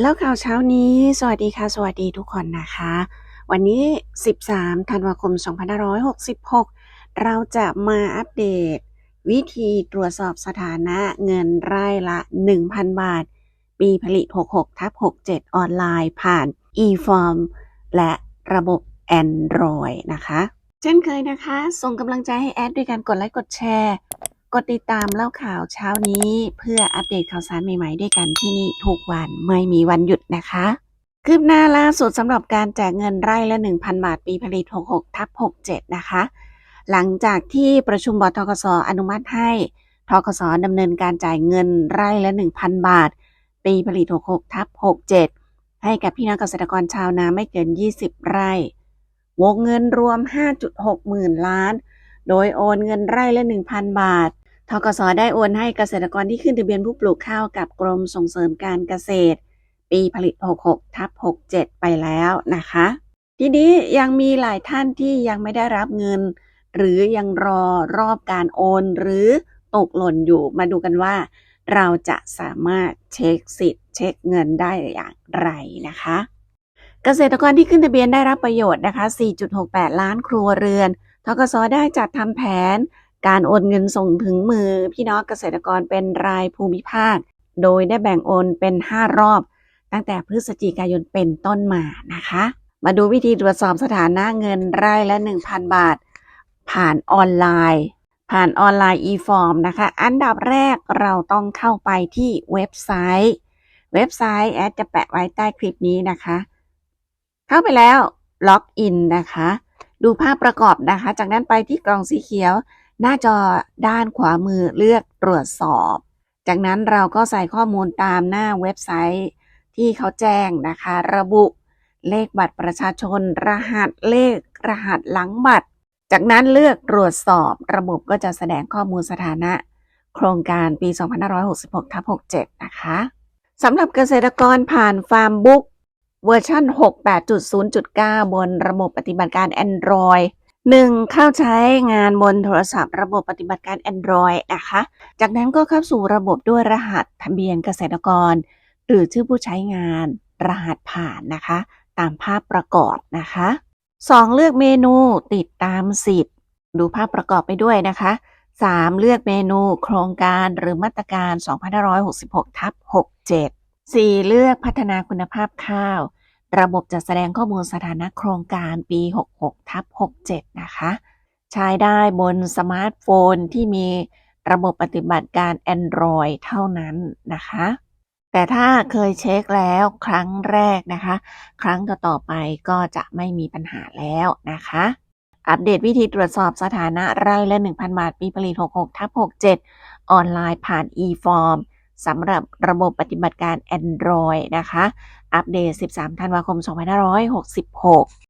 แล้วข่าวเช้านี้ สวัสดีค่ะ สวัสดีทุกคนนะคะ วันนี้ 13 ธันวาคม 2566 เราจะมาอัปเดต วิธีตรวจสอบสถานะเงินไร่ละ 1,000 บาท ปีผลิต 66ทับ67 ออนไลน์ผ่าน e-form และระบบ Android นะคะ เช่นเคยนะคะ ส่งกำลังใจให้แอดด้วยการกดไลค์กดแชร์ กดติดตามเล่าข่าวเช้านี้เพื่ออัปเดตข่าวสารใหม่ๆ ด้วยกันที่นี่ทุกวันไม่มีวันหยุดนะคะคืบหน้าล่าสุดสำหรับการแจกเงินไร่ละ 1,000 บาทปีผลิต 66 ทับ 67 นะคะ หลังจากที่ประชุมบทกสอนุมัติให้ทกสดำเนินการจ่ายเงินไร่ละ 1,000 บาท ปีผลิต 66 ทับ 67 ให้กับพี่น้องเกษตรกรชาวนาไม่เกิน 20 ไร่ วงเงินรวม 5.6 หมื่นล้าน โดยโอนเงินไร่ละ 1,000 บาท ทกสได้โอนให้เกษตรกรที่ขึ้นทะเบียนผู้ปลูกข้าวกับกรมส่งเสริมการเกษตร ปีผลิต 66 ทับ 67 ไปแล้วนะคะ ทีนี้ยังมีหลายท่านที่ยังไม่ได้รับเงิน หรือยังรอรอบการโอน หรือตกหล่นอยู่มาดูกันว่า เราจะสามารถเช็คสิทธิ์ เช็คเงินได้อย่างไรนะคะ เกษตรกรที่ขึ้นทะเบียนได้รับประโยชน์นะคะ 4.68 ล้านครัวเรือนทกสได้จัดทำแผน การโอนเงินส่งถึงมือพี่น้องเกษตรกรเป็นรายภูมิภาค โดยได้แบ่งโอนเป็น 5 รอบ ตั้งแต่พฤศจิกายนเป็นต้นมานะคะ มาดูวิธีตรวจสอบสถานะเงินไร่ละ 1,000 บาท ผ่านออนไลน์ ผ่านออนไลน์ e-form นะคะ อันดับแรกเราต้องเข้าไปที่เว็บไซต์ เว็บไซต์แอดจะแปะไว้ใต้คลิปนี้นะคะ เข้าไปแล้วล็อกอินนะคะ ดูภาพประกอบนะคะ จากนั้นไปที่กล่องสีเขียว หน้าจอด้านขวามือเลือกตรวจสอบ จากนั้นเราก็ใส่ข้อมูลตามหน้าเว็บไซต์ ที่เขาแจ้งนะคะ ระบุเลขบัตรประชาชน รหัสเลขรหัสหลังบัตร จากนั้นเลือกตรวจสอบ ระบบก็จะแสดงข้อมูลสถานะ โครงการปี 2566ทับ67 นะคะสำหรับเกษตรกรผ่านฟาร์มบุ๊กเวอร์ชัน68.0.9 บนระบบปฏิบัติการ Android 1. เข้าใช้งานบนโทรศัพท์ระบบปฏิบัติการ Android นะคะ จากนั้นก็เข้าสู่ระบบด้วยรหัสทะเบียนเกษตรกร หรือชื่อผู้ใช้งานรหัสผ่านนะคะ ตามภาพประกอบนะคะ 2. เลือกเมนูติดตามสิทธิ์ ดูภาพประกอบไปด้วยนะคะ 3. เลือกเมนูโครงการหรือมาตรการ 2566ทับ67 4. เลือกพัฒนาคุณภาพข้าว ระบบจะแสดงข้อมูลสถานะโครงการปี 66ทับ67 นะคะ ใช้ได้บนสมาร์ทโฟนที่มีระบบปฏิบัติการ Android เท่านั้นนะคะ แต่ถ้าเคยเช็คแล้วครั้งแรกนะคะ ครั้งต่อไปก็จะไม่มีปัญหาแล้วนะคะ อัปเดตวิธีตรวจสอบสถานะไร่ละ 1,000 บาท ปีผลิต 66ทับ67 ออนไลน์ผ่าน e-form สำหรับระบบปฏิบัติการ Android นะคะ อัปเดต 13 ธันวาคม 2566